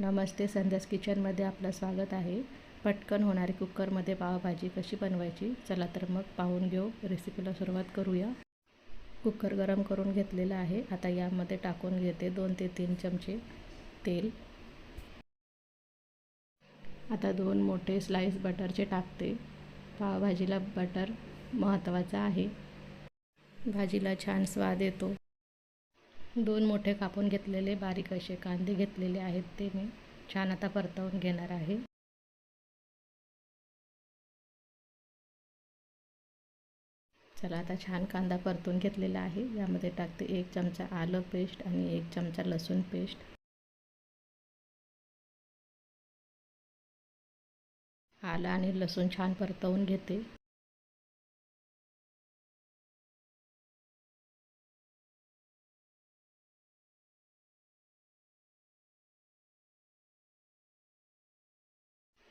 नमस्ते संध्यास किचनमध्ये आपलं स्वागत आहे. पटकन होणारी कुकरमध्ये पावभाजी कशी बनवायची? चला तर मग पाहून घेऊ. रेसिपीला सुरुवात करूया. कुकर गरम करून घेतलेलं आहे. आता यामध्ये टाकून घेते दोन ते तीन चमचे तेल. आता दोन मोठे स्लाईस बटरचे टाकते. पावभाजीला बटर महत्त्वाचा आहे. भाजीला छान स्वाद येतो. दोन मोठे कापून घेतलेले बारीक असे कांदे घेतलेले आहेत ते मी छान आता परतवून घेणार आहे. चला आता छान कांदा परतून घेतलेला आहे. यामध्ये टाकते एक चमचा आलं पेस्ट आणि एक चमचा लसूण पेस्ट. आलं आणि लसूण छान परतवून घेते.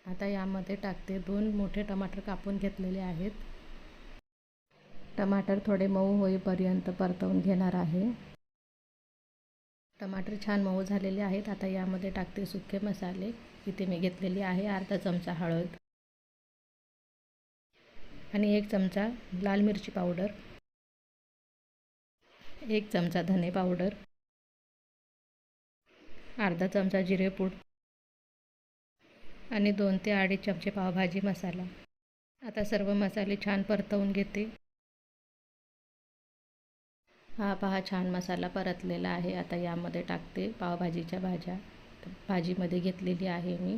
आता यामध्ये टाकते. दोन मोठे टमाटर कापून घेतलेले आहेत. टमाटर थोडे मऊ होईपर्यंत परतवून घेणार आहे. टमाटर छान मऊ झालेले आहेत. आता यामध्ये टाकते सुके मसाले. इथे मी घेतलेली आहे अर्धा चमचा हळद आणि एक चमचा लाल मिरची पावडर. एक चमचा धने पावडर. अर्धा चमचा जिरेपूड. आणि दोन ते अडीच चमचे पावभाजी मसाला. आता सर्व मसाले छान परतवून घेते. हा पहा छान मसाला परतलेला आहे. आता यामध्ये टाकते पावभाजीच्या भाज्या. भाजीमध्ये घेतलेली आहे मी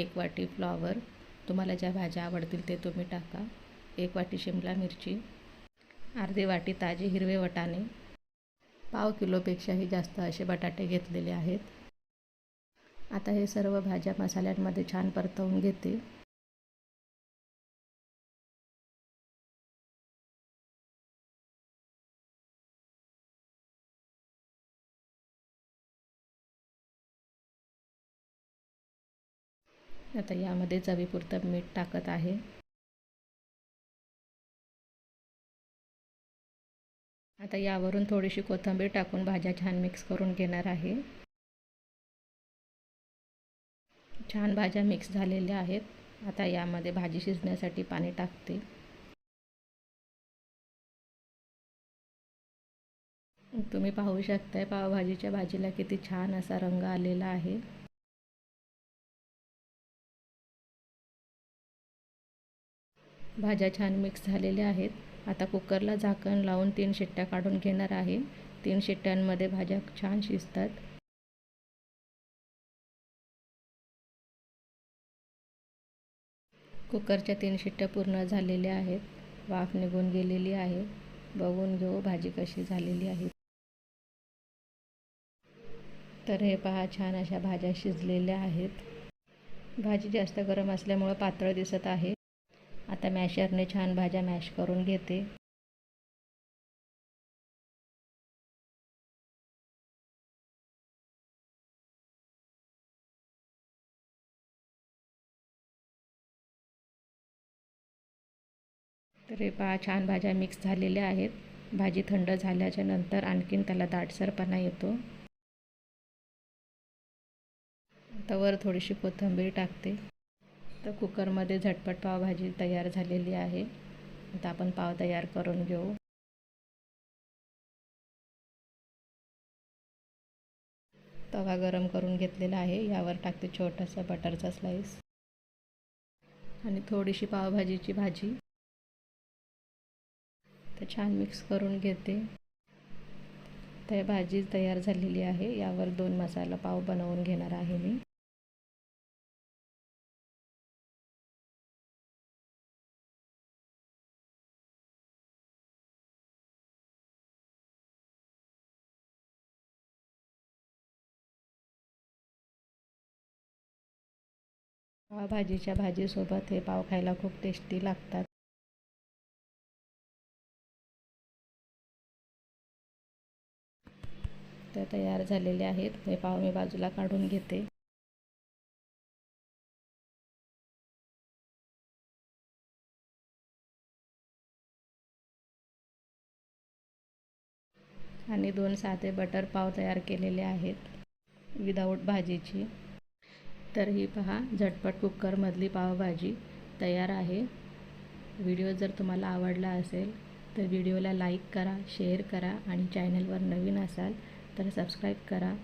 एक वाटी फ्लॉवर. तुम्हाला ज्या भाज्या आवडतील ते तुम्ही टाका. एक वाटी शिमला मिरची अर्धी वाटी ताजे हिरवे वटाणे. पाव किलोपेक्षाही जास्त असे बटाटे घेतलेले आहेत. आता हे सर्व भाज्या मसाल्यांमध्ये छान परतवून घेते. आता यामध्ये चवीपुरतं मीठ टाकत आहे. आता यावरून थोडीशी कोथिंबीर टाकून भाज्या छान मिक्स करून घेणार आहे. छान भाज्या मिक्स झालेल्या आहेत. आता यामध्ये भाजी शिजण्यासाठी पाणी टाकते. तुम्ही पाहू शकताय पावभाजीच्या भाजीला किती छान असा रंग आलेला आहे. भाज्या छान मिक्स झालेल्या आहेत. आता कुकरला झाकण लावून तीन शिट्ट्या काढून घेणार आहे. तीन शिट्ट्यांमध्ये भाज्या छान शिजतात. कुकरच्या तीन शिट्ट्या पूर्ण झालेल्या आहेत. वाफ निघून गेलेली आहे. बघून घेऊ हो, भाजी कशी झालेली आहे. तर हे पहा छान अशा भाज्या शिजलेल्या आहेत. भाजी जास्त गरम असल्यामुळं पातळ दिसत आहे. आता मॅशरने छान भाज्या मॅश करून घेते. तर हे पहा छान भाज्या मिक्स झालेल्या आहेत. भाजी थंड झाल्याच्यानंतर आणखीन त्याला दाटसरपणा येतो. आता वर थोडीशी कोथिंबीर टाकते. तर कुकरमध्ये झटपट पावभाजी तयार झालेली आहे. आता आपण पाव तयार करून घेऊ. तवा गरम करून घेतलेला आहे. यावर टाकते छोटासा बटरचा स्लाईस आणि थोडीशी पावभाजीची भाजी. तर छान मिक्स करून घेते. तर भाजी तयार झालेली आहे. यावर दोन मसाला पाव बनवून घेणार आहे मी. भाजीच्या भाजीसोबत हे पाव खायला खूप टेस्टी लागतात. त्या तयार झालेले आहेत. हे पाव मी बाजूला काढून घेते. आणि दोन साधे बटर पाव तयार केलेले आहेत. विदाऊट भाजीची. तर ही पहा झटपट कुकरमधली पावभाजी तयार आहे. व्हिडिओ जर तुम्हाला आवडला असेल तर व्हिडिओला लाईक करा शेअर करा आणि चॅनलवर नवीन असाल तर सबस्क्राईब करा.